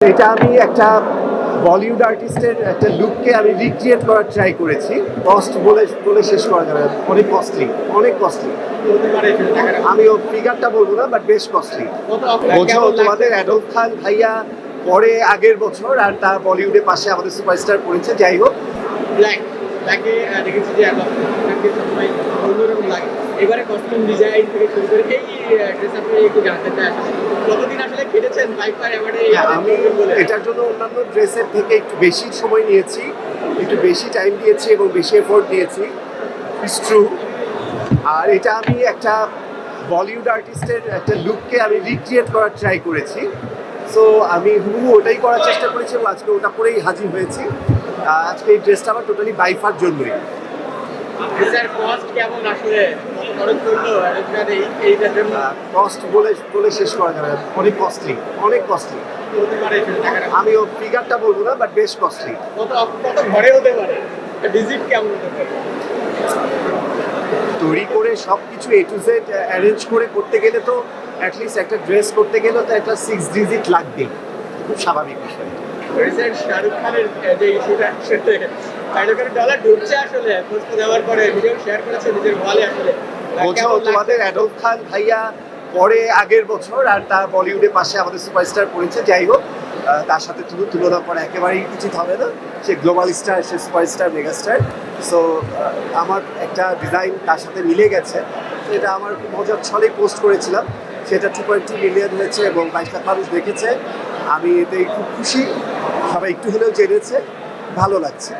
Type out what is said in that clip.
এটা আমি একটা বলিউড আর্টিস্টের একটা লুককে আমি রিক্রিয়েট করার ট্রাই করেছি। কস্ট বলে বলে শেষ করা যাবে। অনেক কস্টলি অনেক কস্টলি আমি ও ফিগারটা বলব না বাট বেশ কস্টলি বোঝো তোমাদের অ্যাডলফ খান ভাইয়া পরে আগের বছর আর তা বলিউডের পাশে আমাদের সুপারস্টার করেছে, যাই হোক। দেখেছি যে অন্যরকম লাগে। এবারে কস্টিউম ডিজাইন থেকে শুরু করে এই ড্রেস আপনি একটু জানতে চাই। হ্যাঁ, আমি এটার জন্য অন্যান্য ড্রেসের থেকে একটু বেশি সময় নিয়েছি একটু বেশি টাইম দিয়েছি এবং বেশি এফোর্ট দিয়েছি ইটস ট্রু আর এটা আমি একটা বলিউড আর্টিস্টের একটা লুককে আমি রিক্রিয়েট করার ট্রাই করেছি। সো আমি হুবহু ওটাই করার চেষ্টা করেছি এবং আজকে ওটা পরেই হাজির হয়েছি। আজকে এই ড্রেসটা আমার টোটালি বাইফার জন্যই। কস্ট বলে বলে শেষ করা যাবে অনেক কস্টলি অনেক কস্টলি আমি ও ফিগারটা বলব না বাট বেশ কস্টলি কত কত ঘরে হতে পারে? ভিজিট কেমন হতে পারে? তৈরি করে সব কিছু এ টু জেড অ্যারেঞ্জ করে করতে গেলে তো অ্যাটলিস্ট একটা ড্রেস করতে গেলে তো একটা সিক্স ডিজিট লাগবেই। খুব স্বাভাবিক বিষয়। শাহরুখ খানের যে ইস্যুটা আসলে ডলার ঢুকছে আসলে পোস্ট দেওয়ার পরে ভিডিও শেয়ার করেছে নিজের আসলে। বোঝো তোমাদের অ্যাডলফ খান ভাইয়া পরে আগের বছর আর তার বলিউডের পাশে আমাদের সুপারস্টার করেছে যাই হোক তার সাথে তুলো তুলনা করা একেবারেই উচিত হবে না। সে গ্লোবাল স্টার সে সুপারস্টার মেগাস্টার সো আমার একটা ডিজাইন তার সাথে মিলে গেছে। এটা আমার খুব মজার ছলেই পোস্ট করেছিলাম। সেটা টু পয়েন্ট টু মিলিয়ন হয়েছে এবং বাইশ লাখ মানুষ দেখেছে। আমি এতে খুব খুশি। সবাই একটু হলেও জেনেছে। ভালো লাগছে।